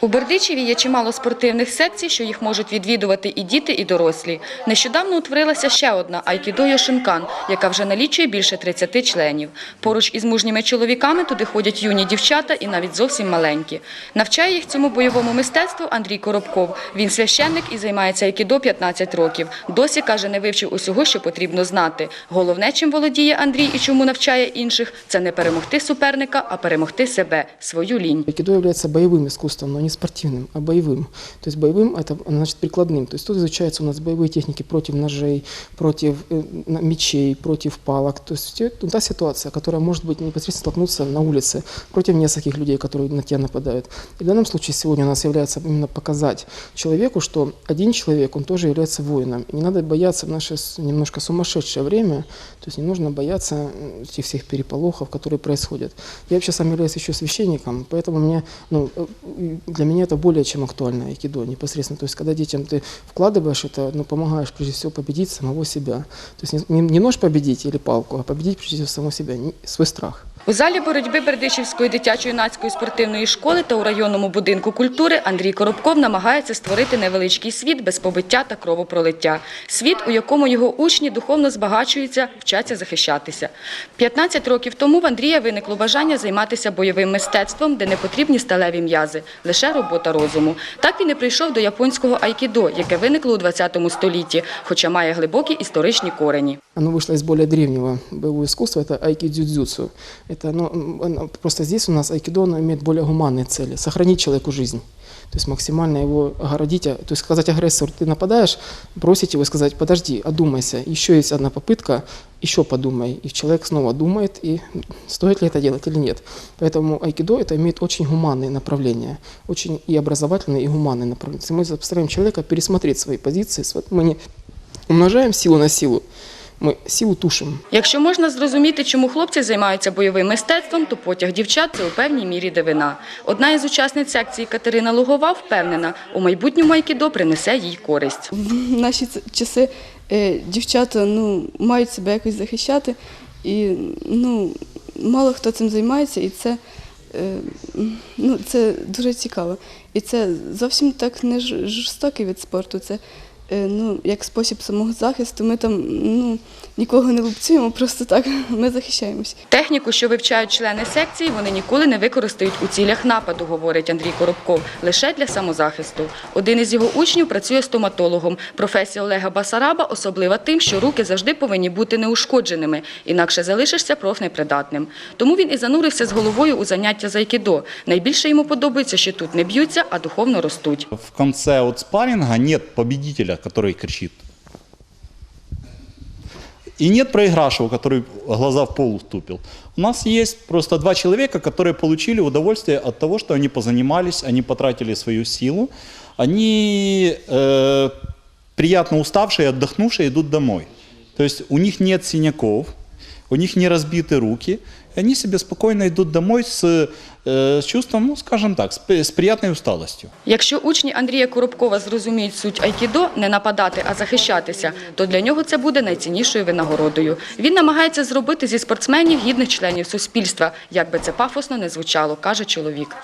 У Бердичеві є чимало спортивних секцій, що їх можуть відвідувати і діти, і дорослі. Нещодавно утворилася ще одна Айкідо Йошинкан, яка вже налічує більше 30 членів. Поруч із мужніми чоловіками туди ходять юні дівчата і навіть зовсім маленькі. Навчає їх цьому бойовому мистецтву Андрій Коробков. Він священник і займається айкідо 15 років. Досі, каже, не вивчив усього, що потрібно знати. Головне, чим володіє Андрій і чому навчає інших, це не перемогти суперника, а перемогти себе, свою лінь. Айкидо является боевым искусством, но не спортивным, а боевым. То есть боевым это значит прикладным. То есть тут изучаются у нас боевые техники против ножей, против э, мечей, против палок. То есть те- та ситуация, которая может быть непосредственно столкнуться на улице против нескольких людей, которые на тебя нападают. И в данном случае сегодня у нас является именно показать человеку, что один человек, он тоже является воином. И не надо бояться в наше немножко сумасшедшее время, то есть не нужно бояться м, этих всех переполохов, которые происходят. Я вообще сам являюсь еще священником, поэтому мне, ну, э, для меня это более чем актуально айкидо непосредственно. То есть когда детям ты вкладываешь это, ну, помогаешь прежде всего победить самого себя. То есть не, не нож победить или палку, а победить прежде всего самого себя, не- свой страх. У залі боротьби Бердичівської дитячо-юнацької спортивної школи та у районному будинку культури Андрій Коробков намагається створити невеличкий світ без побиття та кровопролиття. Світ, у якому його учні духовно збагачуються, вчаться захищатися. 15 років тому в Андрія виникло бажання займатися бойовим мистецтвом, де не потрібні сталеві м'язи, лише робота розуму. Так він і прийшов до японського айкідо, яке виникло у 20 столітті, хоча має глибокі історичні корені. Оно вышло из более древнего боевого искусства, это айкидзюдзюцу. Это, ну, просто здесь у нас айкидо оно имеет более гуманные цели. Сохранить человеку жизнь. То есть максимально его огородить, а- то есть сказать агрессору, ты нападаешь, бросить его и сказать, подожди, одумайся, еще есть одна попытка, еще подумай. И человек снова думает, и стоит ли это делать или нет. Поэтому айкидо это имеет очень гуманные направления, очень и образовательные, и гуманные направления. Мы заставляем человека пересмотреть свои позиции, мы не умножаем силу на силу, мы силу тушим. Якщо можна зрозуміти, чому хлопці займаються бойовим мистецтвом, то потяг дівчат це у певній мірі дивина. Одна із учасниць секції Катерина Лугова впевнена, у майбутньому айкідо принесе їй користь. В наші часи е, дівчата ну, мають себе якось захищати, і ну, мало хто цим займається, і це, е, ну, це дуже цікаво. І це зовсім так не жорстокий від спорту. Це ну, як спосіб самозахисту. Ми там ну, нікого не лупцюємо, просто так ми захищаємось. Техніку, що вивчають члени секції, вони ніколи не використають у цілях нападу, говорить Андрій Коробков, лише для самозахисту. Один із його учнів працює стоматологом. Професія Олега Басараба особлива тим, що руки завжди повинні бути неушкодженими, інакше залишишся профнепридатним. Тому він і занурився з головою у заняття з айкідо. Найбільше йому подобається, що тут не б'ються, а духовно ростуть. В конце от спарринга нет победителя, который кричит. И нет проигравшего, который глаза в пол уступил. У нас есть просто два человека, которые получили удовольствие от того, что они позанимались, они потратили свою силу, они э, приятно уставшие, отдохнувшие идут домой. То есть у них нет синяков, у них не разбиты руки, и они себе спокойно идут домой с, э, с чувством, ну, скажем так, с, с приятной усталостью. Якщо учні Андрія Коробкова зрозуміють суть айкідо не нападати, а захищатися, то для нього це буде найціннішою винагородою. Він намагається зробити зі спортсменів гідних членів суспільства, як би це пафосно не звучало, каже чоловік.